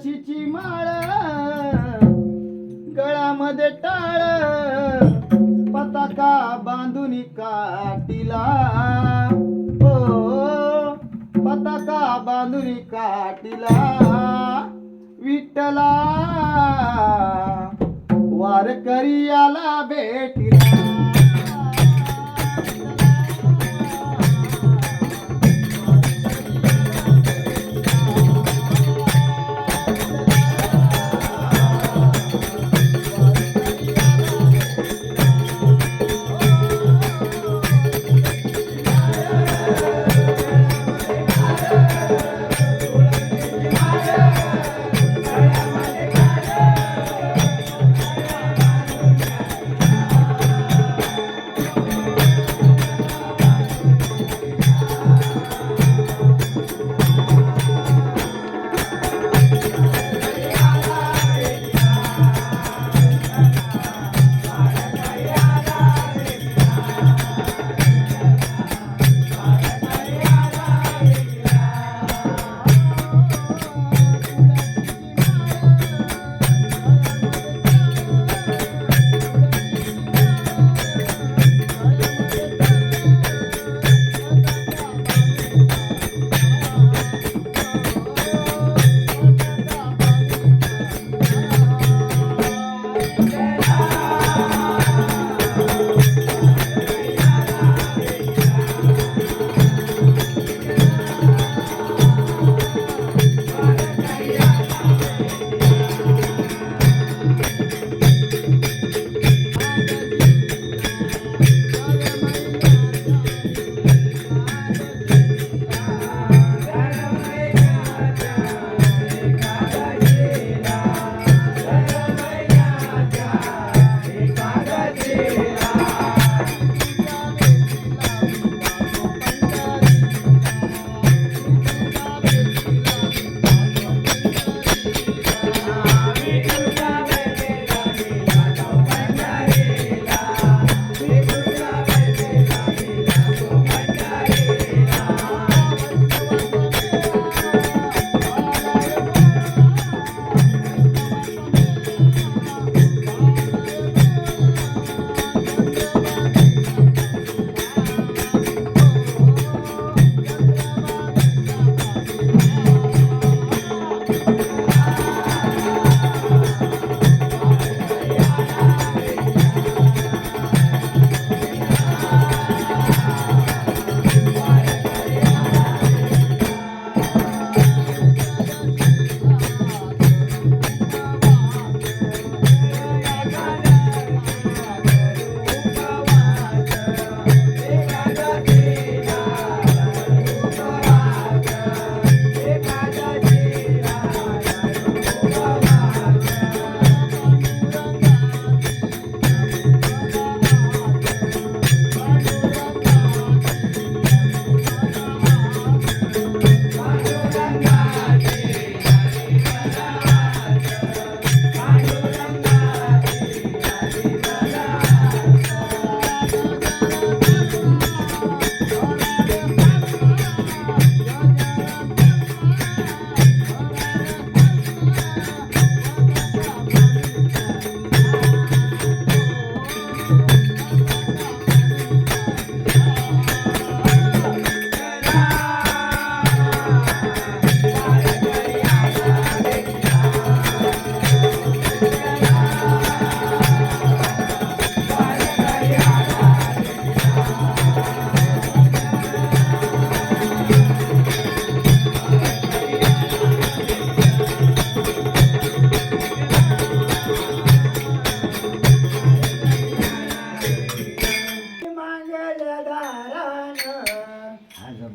तुळशीची माळ गळामध्ये टाळ पताका बांधून काटीला. ओ पताका बांधून काटीला. विठला वारकरी आला भेटी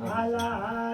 હાલા